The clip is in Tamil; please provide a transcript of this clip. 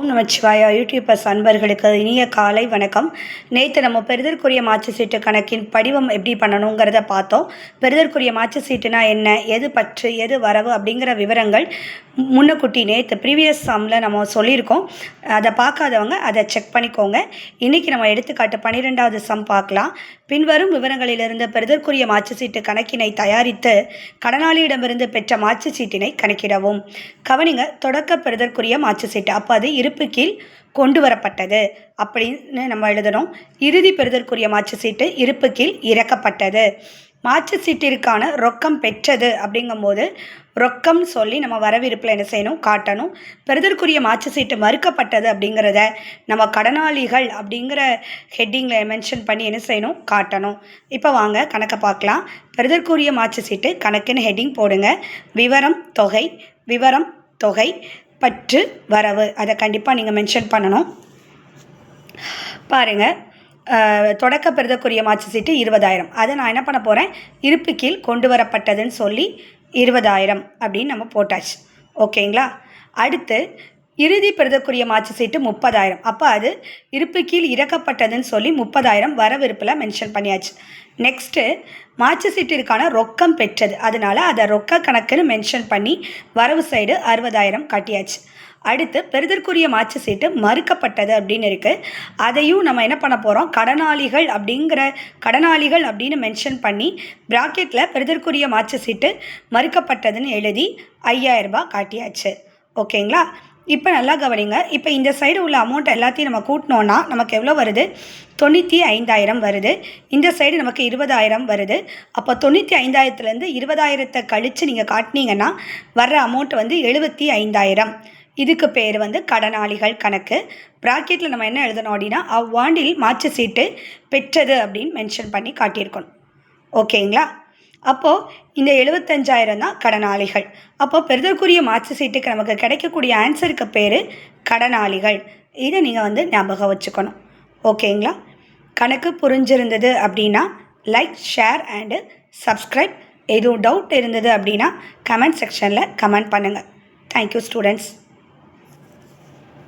ஓம் நமச்சிவாயா யூடியூபர்ஸ் அன்பர்களுக்கு இனிய காலை வணக்கம். நேற்று நம்ம பெறுதற்குரிய மாற்று சீட்டு கணக்கின் படிவம் எப்படி பண்ணணுங்கிறத பார்த்தோம். பெறுதற்குரிய மாற்று சீட்டுனா என்ன எது பற்று எது வரவு அப்படிங்கிற விவரங்கள் முன்னக்குட்டி நேற்று ப்ரீவியஸ் சாமில் நம்ம சொல்லியிருக்கோம். அதை பார்க்காதவங்க அதை செக் பண்ணிக்கோங்க. இன்றைக்கி நம்ம எடுத்துக்காட்டு பன்னிரெண்டாவது சம் பார்க்கலாம். பின்வரும் விவரங்களிலிருந்து பெறுதற்குரிய மாற்று சீட்டு கணக்கினை தயாரித்து கடனாளியிடமிருந்து பெற்ற மாற்று சீட்டினை கணக்கிடவும். கவனிங்க தொடக்க பெறுதற்குரிய மாற்று சீட்டு. அப்போ அது இருப்பு கீழ் கொண்டு வரப்பட்டது. அப்படின்னு நம்ம எழுதணும். இறுதி பெறுதற்குரிய மாற்று சீட்டு இருப்பு கீழ் இறக்கப்பட்டது. மாற்று சீட்டிற்கான ரொக்கம் பெற்றது அப்படிங்கும்போது ரொக்கம் சொல்லி நம்ம வரவிருப்பில் என்ன செய்யணும்? காட்டணும். பெறுதற்குரிய மாற்று சீட்டு மறுக்கப்பட்டது அப்படிங்கிறத நம்ம கடனாளிகள் அப்படிங்கிற ஹெட்டிங்கில் மென்ஷன் பண்ணி என்ன செய்யணும்? காட்டணும். இப்போ வாங்க கணக்கை பார்க்கலாம். பெறுதற்குரிய மாற்று சீட்டு கணக்குன்னு ஹெட்டிங் போடுங்க. விவரம் தொகை விவரம் தொகை பற்று வரவு. அதை கண்டிப்பாக நீங்கள் மென்ஷன் பண்ணணும். பாருங்கள் தொடக்க பெறுதற்குரிய மாற்று சீட்டு இருபதாயிரம். அதை நான் என்ன பண்ண போகிறேன் இருப்பு கீழ் கொண்டு வரப்பட்டதுன்னு சொல்லி இருபதாயிரம் அப்படின்னு நம்ம போட்டாச்சு. ஓகேங்களா? அடுத்து இறுதி பெறுதற்குரிய மாற்று சீட்டு முப்பதாயிரம். அப்போ அது இருப்பு கீழ் இறக்கப்பட்டதுன்னு சொல்லி முப்பதாயிரம் வரவிருப்பில் மென்ஷன் பண்ணியாச்சு. நெக்ஸ்ட்டு மாற்று சீட்டிற்கான ரொக்கம் பெற்றது. அதனால அதை ரொக்க கணக்குன்னு மென்ஷன் பண்ணி வரவு சைடு அறுபதாயிரம் காட்டியாச்சு. அடுத்து பெறுதற்குரிய மாற்று சீட்டு மறுக்கப்பட்டது அப்படின்னு இருக்குது அதையும் நம்ம என்ன பண்ண போகிறோம் கடனாளிகள் அப்படிங்கிற கடனாளிகள் அப்படின்னு மென்ஷன் பண்ணி ப்ராக்கெட்டில் பெறுதற்குரிய மாற்று சீட்டு மறுக்கப்பட்டதுன்னு எழுதி 5000 ரூபாய் காட்டியாச்சு. ஓகேங்களா இப்போ நல்லா கவனிங்க. இப்போ இந்த சைடு உள்ள அமௌண்ட் எல்லாத்தையும் நம்ம கூட்டினோன்னா நமக்கு எவ்வளோ வருது? தொண்ணூற்றி ஐந்தாயிரம் வருது. இந்த சைடு நமக்கு இருபதாயிரம் வருது. அப்போ தொண்ணூற்றி ஐந்தாயிரத்துலேருந்து இருபதாயிரத்தை கழித்து நீங்கள் காட்டினீங்கன்னா வர்ற அமௌண்ட் வந்து எழுபத்தி ஐந்தாயிரம். இதுக்கு பேர் வந்து கடனாளிகள் கணக்கு. ப்ராக்கெட்டில் நம்ம என்ன எழுதணும் அப்படின்னா அவ்வாண்டில் மாற்று சீட்டு பெற்றது அப்படின்னு மென்ஷன் பண்ணி காட்டியிருக்கணும். ஓகேங்களா? அப்போது இந்த எழுபத்தஞ்சாயிரம் தான் கடனாளிகள். அப்போது பெறுதற்குரிய மாற்று சீட்டுக்கு நமக்கு கிடைக்கக்கூடிய ஆன்சருக்கு பேர் கடனாளிகள். இதை நீங்கள் வந்து ஞாபகம் வச்சுக்கணும். ஓகேங்களா? கணக்கு புரிஞ்சிருந்தது அப்படின்னா லைக் ஷேர் அண்டு சப்ஸ்கிரைப் எதுவும் டவுட் இருந்தது அப்படின்னா கமெண்ட் செக்ஷனில் கமெண்ட் பண்ணுங்கள் தேங்க்யூ ஸ்டூடெண்ட்ஸ்